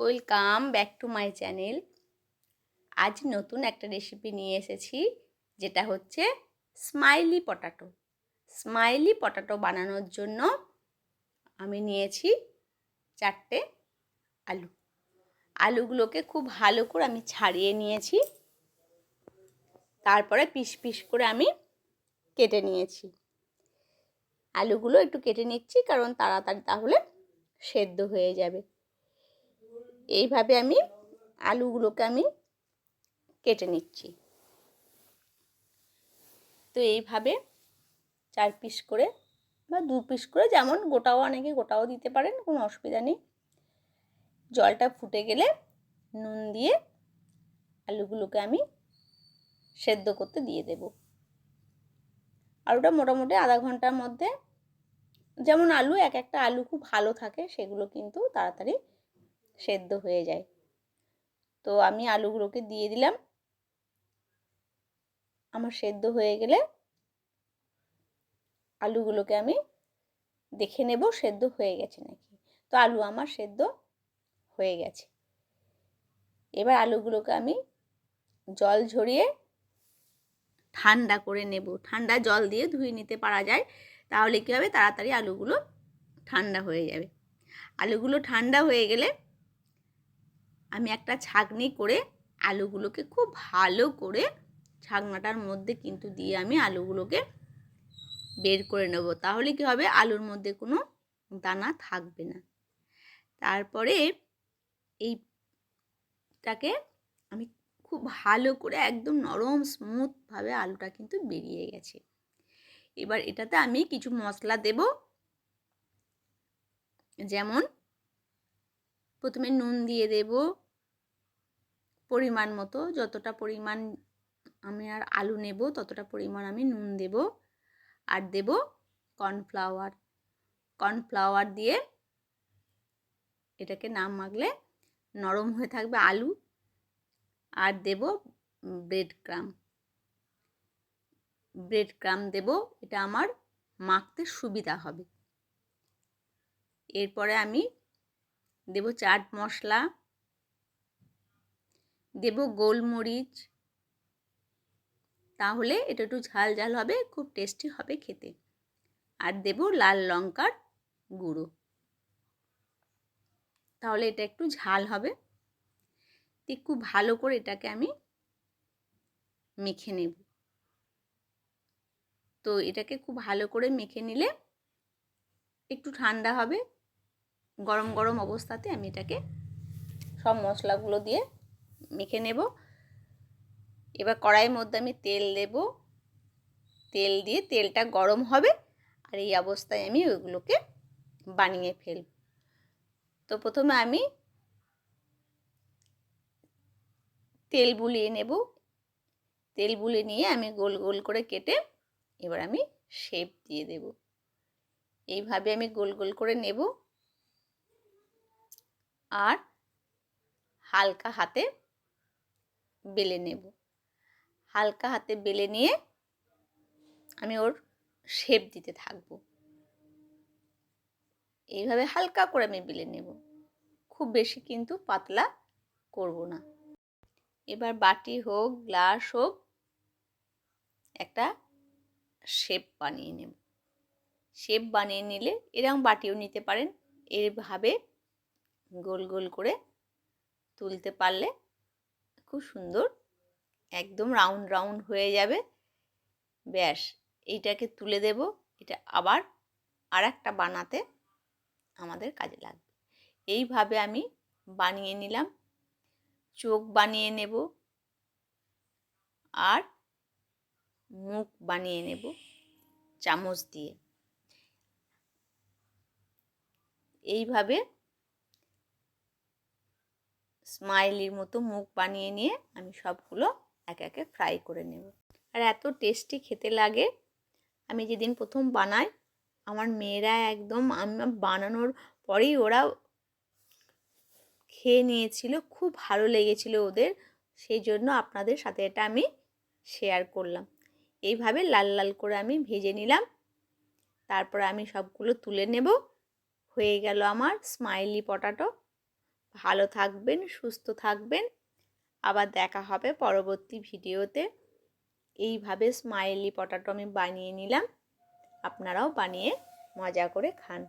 Welcome back to my channel. আজ নতুন একটা রেসিপি নিয়ে এসেছি, যেটা হচ্ছে স্মাইলি পটাটো। স্মাইলি পটাটো বানানোর জন্য আমি নিয়েছি চারটে আলু। আলুগুলোকে খুব ভালো করে আমি ছাড়িয়ে নিয়েছি। তারপরে পিস পিস করে আমি কেটে নিয়েছি। আলুগুলো একটু কেটে নিচ্ছি, কারণ তাড়াতাড়ি তাহলে সেদ্ধ হয়ে যাবে। এইভাবে আমি আলুগুলোকে আমি কেটে নিচ্ছি। তো এইভাবে চার পিস করে বা দু পিস করে যেমন গোটাও অনেকে গোটাও দিতে পারেন, কোনো অসুবিধা নেই। জলটা ফুটে গেলে নুন দিয়ে আলুগুলোকে আমি সেদ্ধ করতে দিয়ে দেব। আলুটা মোটামুটি আধা ঘণ্টার মধ্যে, যেমন আলু, এক একটা আলু খুব ভালো থাকে, সেগুলো কিন্তু তাড়াতাড়ি সেদ্ধ হয়ে যায়। তো আমি আলুগুলোকে দিয়ে দিলাম। আমার সেদ্ধ হয়ে গেলে আলুগুলোকে আমি দেখে নেব সেদ্ধ হয়ে গেছে নাকি। তো আলু আমার সেদ্ধ হয়ে গেছে। এবার আলুগুলোকে আমি জল ঝরিয়ে ঠান্ডা করে নেব। ঠান্ডা জল দিয়ে ধুয়ে নিতে পারা যায়। তাহলে কী হবে? তাড়াতাড়ি আলুগুলো ঠান্ডা হয়ে যাবে। আলুগুলো ঠান্ডা হয়ে গেলে আমি একটা ছাঁকনি করে আলুগুলোকে খুব ভালো করে ছাকনাটার মধ্যে কিন্তু দিয়ে আমি আলুগুলোকে বের করে নেব। তাহলে কি হবে? আলুর মধ্যে কোনো দানা থাকবে না। তারপরে এইটাকে আমি খুব ভালো করে একদম নরম স্মুথভাবে আলুটা কিন্তু বেরিয়ে গেছে। এবার এটাতে আমি কিছু মশলা দেব। যেমন প্রথমে নুন দিয়ে দেব। পরিমাণ মতো, যতটা পরিমাণ আমি আর আলু নেব, ততটা পরিমাণ আমি নুন দেব আর দেব কর্নফ্লাওয়ার। কর্নফ্লাওয়ার দিয়ে এটাকে নাম মাগলে নরম হয়ে থাকবে আলু আর দেব ব্রেড ক্রাম ব্রেড ক্রাম দেব, এটা আমার মাখতে সুবিধা হবে। এরপরে আমি দেব চাট মশলা দেব গোলমরিচ। তাহলে এটা একটু ঝাল ঝাল হবে, খুব টেস্টি হবে খেতে। আর দেব লাল লঙ্কার গুঁড়ো। তাহলে এটা একটু ঝাল হবে। খুব ভালো করে এটাকে আমি মেখে নেব। তো এটাকে খুব ভালো করে মেখে নিলে একটু ঠান্ডা হবে। গরম গরম অবস্থাতে আমি এটাকে সব মশলাগুলো দিয়ে মেখে নেব। এবার কড়াইয়ের মধ্যে আমি তেল দেব। তেল দিয়ে তেলটা গরম হবে আর এই অবস্থায় আমি ওইগুলোকে বানিয়ে ফেলব। তো প্রথমে আমি তেল বুলিয়ে নেব। তেল বুলিয়ে নিয়ে আমি গোল গোল করে কেটে এবার আমি শেপ দিয়ে দেব। এইভাবে আমি গোল গোল করে নেব। আর হালকা হাতে বেলে নেব। হালকা হাতে বেলে নিয়ে আমি ওর শেপ দিতে থাকব। এইভাবে হালকা করে আমি বেলে নেব। খুব বেশি কিন্তু পাতলা করব না। এবার বাটি হোক, গ্লাস হোক, একটা শেপ বানিয়ে নেব। শেপ বানিয়ে নিলে এরকম বাটিও নিতে পারেন। এভাবে গোল গোল করে তুলতে পারলে খুব সুন্দর। একদম রাউন্ড রাউন্ড হয়ে যাবে। ব্যাস, এইটাকে তুলে দেব। এটা আবার আর একটা বানাতে আমাদের কাজে লাগবে। এইভাবে আমি বানিয়ে নিলাম। চোখ বানিয়ে নেব। আর মুখ বানিয়ে নেব চামচ দিয়ে। এইভাবে স্মাইলির মতো মুখ বানিয়ে নিয়ে আমি সবগুলো একে একে ফ্রাই করে নেব। আর এত টেস্টি খেতে লাগে। আমি যেদিন প্রথম বানাই, আমার মেয়েরা একদম, আমি বানানোর পরেই ওরা খেয়ে নিয়েছিল, খুব ভালো লেগেছিল ওদের। সেই জন্য আপনাদের সাথে এটা আমি শেয়ার করলাম। এইভাবে লাল লাল করে আমি ভেজে নিলাম। তারপর আমি সবগুলো তুলে নেব। হয়ে গেল আমার স্মাইলি পটাটো। ভালো থাকবেন, সুস্থ থাকবেন। আবার দেখা হবে পরবর্তী ভিডিওতে। এইভাবে স্মাইলি পটাটো আমি বানিয়ে নিলাম। আপনারাও বানিয়ে মজা করে খান।